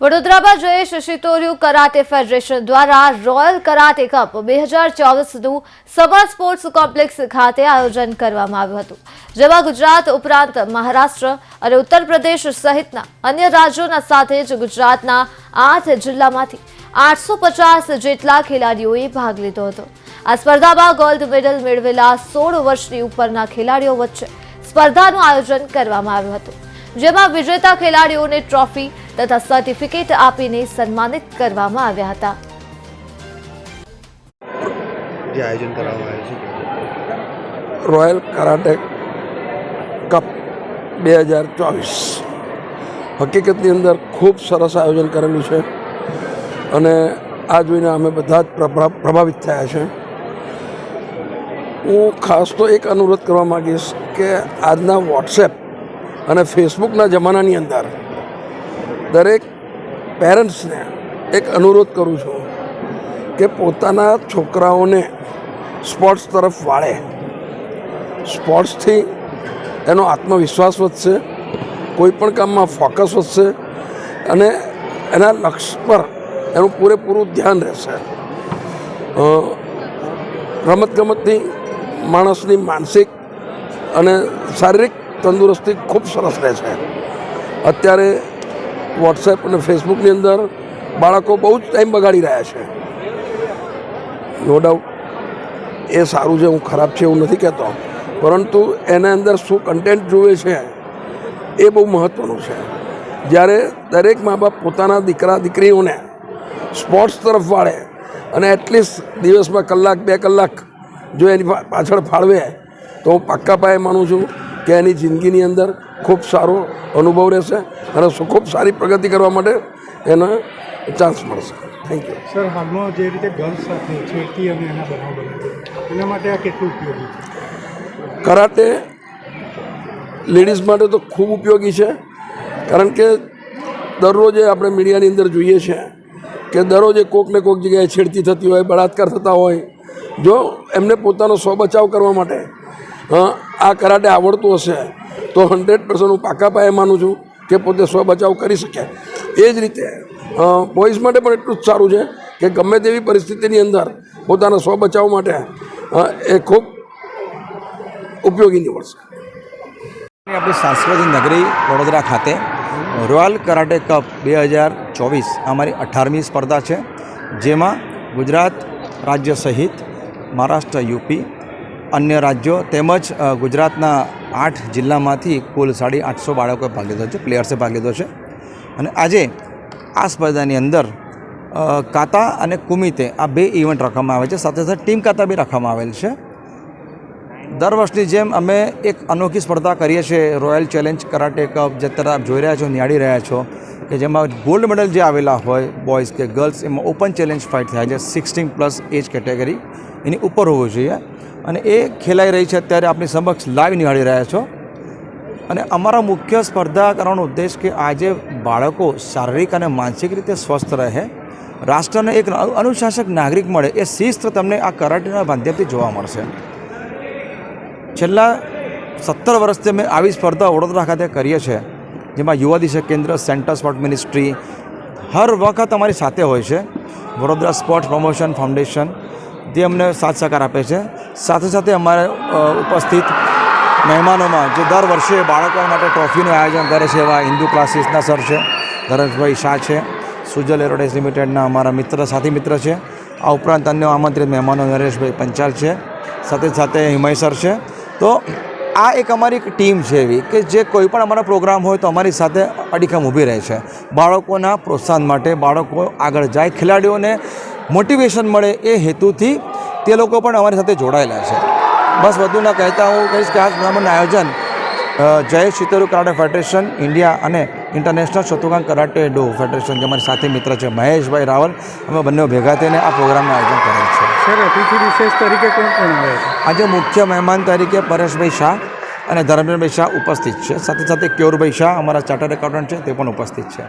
વડોદરામાં જયેશ શિતોરિયું karate federation દ્વારા રોયલ કરાટે કપ બે હજાર ચોવીસનું સમર સ્પોર્ટ્સ કોમ્પ્લેક્સ ખાતે આયોજન કરવામાં આવ્યું હતું, જેમાં ગુજરાત ઉપરાંત મહારાષ્ટ્ર અને ઉત્તર પ્રદેશ સહિતના અન્ય રાજ્યોના સાથે જ ગુજરાતના આઠ જિલ્લામાંથી આઠસો પચાસ જેટલા ખેલાડીઓએ ભાગ લીધો હતો. આ સ્પર્ધામાં ગોલ્ડ મેડલ મેળવેલા સોળ વર્ષની ઉપરના ખેલાડીઓ વચ્ચે સ્પર્ધાનું આયોજન કરવામાં આવ્યું હતું. જેમાં વિજેતા ખેલાડીઓને ટ્રોફી તથા સર્ટિફિકેટ આપીને સન્માનિત કરવામાં આવ્યા હતા. જે આયોજન કરવામાં આવ્યું છે. રોયલ કરાટે કપ બે હજાર ચોવીસ. હકીકતની અંદર ખૂબ સરસ આયોજન કરેલું છે અને આ જોઈને અમે બધા જ પ્રભા- પ્રભાવિત થયા છે. હું ખાસ તો એક અનુરોધ કરવા માગીશ કે આજના વોટ્સએપ અને ફેસબુકના જમાનાની અંદર દરેક પેરેન્ટ્સને એક અનુરોધ કરું છું કે પોતાના છોકરાઓને સ્પોર્ટ્સ તરફ વાળે. સ્પોર્ટ્સથી એનો આત્મવિશ્વાસ વધશે કોઈ પણ કામમાં ફોકસ વધશે અને એના લક્ષ્ય પર એનું પૂરેપૂરું ધ્યાન રહેશે. અ, રમતગમતની માણસની માનસિક અને શારીરિક તંદુરસ્તી ખૂબ સરસ રહે છે. અત્યારે વોટ્સએપ અને ફેસબુકની અંદર બાળકો બહુ જ ટાઈમ બગાડી રહ્યા છે. નો ડાઉટ એ સારું છે, હું ખરાબ છે એવું નથી કહેતો. પરંતુ એના અંદર શું કન્ટેન્ટ જુએ છે એ બહુ મહત્ત્વનું છે. જ્યારે દરેક મા બાપ પોતાના દીકરા, દીકરીઓને સ્પોર્ટ્સ તરફ વાળે અને એટલીસ્ટ દિવસમાં કલાક, બે કલાક જો એની પાછળ ફાળવે, તો હું પાક્કા પાયે માનું છું કે એની જિંદગીની અંદર ખૂબ સારો અનુભવ રહેશે અને ખૂબ સારી પ્રગતિ કરવા માટે એને ચાન્સ મળશે. થેન્ક યુ સર હાલમાં જે રીતે ગર્લ્સ સાથે છેડતી અને એના બનાવ બને છે એના માટે આ કેટલું ઉપયોગી છે? કરાટે લેડીઝ માટે તો ખૂબ ઉપયોગી છે કારણ કે દરરોજે આપણે મીડિયાની અંદર જોઈએ છે કે દરરોજે કોક ને કોક જગ્યાએ છેડતી થતી હોય બળાત્કાર થતા હોય જો એમને પોતાનો સ્વ બચાવ કરવા માટે અ, આ કરાટે આવડતું હશે તો હંડ્રેડ પર્સન્ટ હું પાકા પાયે માનું છું કે પોતે સ્વ બચાવ કરી શકે. એ જ રીતે બોઇઝ માટે પણ એટલું જ સારું છે કે ગમે તેવી પરિસ્થિતિની અંદર પોતાના સ્વ બચાવ માટે એ ખૂબ ઉપયોગી નીવડશે. આપણી સાંસ્કૃતિક નગરી વડોદરા ખાતે રોયલ કરાટે કપ બે હજાર ચોવીસ અમારી અઠારમી સ્પર્ધા છે, જેમાં ગુજરાત રાજ્ય સહિત મહારાષ્ટ્ર, યુપી અન્ય રાજ્યો તેમજ ગુજરાતના આઠ જિલ્લામાંથી કુલ સાડી આઠસો બાળકોએ ભાગ લીધો છે, પ્લેયર્સે ભાગ લીધો છે. અને આજે આ સ્પર્ધાની અંદર કાતા અને કુમિતે આ બે ઇવેન્ટ રાખવામાં આવે છે, સાથે સાથે ટીમ કાતા બી રાખવામાં આવેલ છે. દર વર્ષની જેમ અમે એક અનોખી સ્પર્ધા કરીએ છીએ રોયલ ચેલેન્જ કરાટે કપ જે અત્યારે આપ જોઈ રહ્યા છો, નિહાળી રહ્યા છો, કે જેમાં ગોલ્ડ મેડલ જે આવેલા હોય બોયઝ કે ગર્લ્સ એમાં ઓપન ચેલેન્જ ફાઇટ થાય છે સિક્સટીન પ્લસ એજ કેટેગરી એની ઉપર હોવું જોઈએ. અને એ ખેલાઈ રહી છે અત્યારે આપણી સમક્ષ લાઈવ નિહાળી રહ્યા છો. અને અમારા મુખ્ય સ્પર્ધા કરવાનો ઉદ્દેશ કે આજે બાળકો શારીરિક અને માનસિક રીતે સ્વસ્થ રહે. રાષ્ટ્રને એક અનુશાસક નાગરિક મળે એ શિસ્ત તમને આ કરાટેના માધ્યમથી જોવા મળશે. છેલ્લા સત્તર વર્ષથી અમે આવી સ્પર્ધા વડોદરા ખાતે કરીએ છીએ, જેમાં યુવા દિશા કેન્દ્ર, સેન્ટર સ્પોર્ટ મિનિસ્ટ્રી હર વખત અમારી સાથે હોય છે. વડોદરા સ્પોર્ટ્સ પ્રમોશન ફાઉન્ડેશન તે અમને સાથ સહકાર આપે છે. સાથે સાથે અમારે ઉપસ્થિત મહેમાનોમાં જે દર વર્ષે બાળકો માટે ટ્રોફીનું આયોજન કરે છે એવા હિન્દુ ક્લાસીસના સર છે ધરજભાઈ શાહ છે, સુજલ એરોડેસ લિમિટેડના અમારા મિત્ર, સાથી મિત્ર છે. આ ઉપરાંત અન્ય આમંત્રિત મહેમાનો નરેશભાઈ પંચાલ છે, સાથે સાથે હિમય સર છે. તો આ એક અમારી એક ટીમ છે એવી કે જે કોઈ પણ અમારા પ્રોગ્રામ હોય તો અમારી સાથે અડીખમ ઊભી રહે છે. બાળકોના પ્રોત્સાહન માટે બાળકો આગળ જાય, ખેલાડીઓને મોટિવેશન મળે એ હેતુથી તે લોકો પણ અમારી સાથે જોડાયેલા છે. બસ વધુ ના કહેતા હું કહીશ કે આ ટુર્નામેન્ટનું આયોજન જય શીતરુ કરાટે ફેડરેશન ઇન્ડિયા અને international Shotokan karate do federation જે અમારી સાથે મિત્ર છે મહેશભાઈ રાવલ અમે બંને ભેગા થઈને આ પ્રોગ્રામનું આયોજન કરેલ છે. સર અતિથિ વિશેષ તરીકે કોણ કોણ આવે? આજે મુખ્ય મહેમાન તરીકે પરેશભાઈ શાહ અને ધર્મેન્દ્રભાઈ શાહ ઉપસ્થિત છે. સાથે સાથે કેયુરભાઈ શાહ અમારા ચાર્ટર્ડ એકાઉન્ટન્ટ છે તે પણ ઉપસ્થિત છે.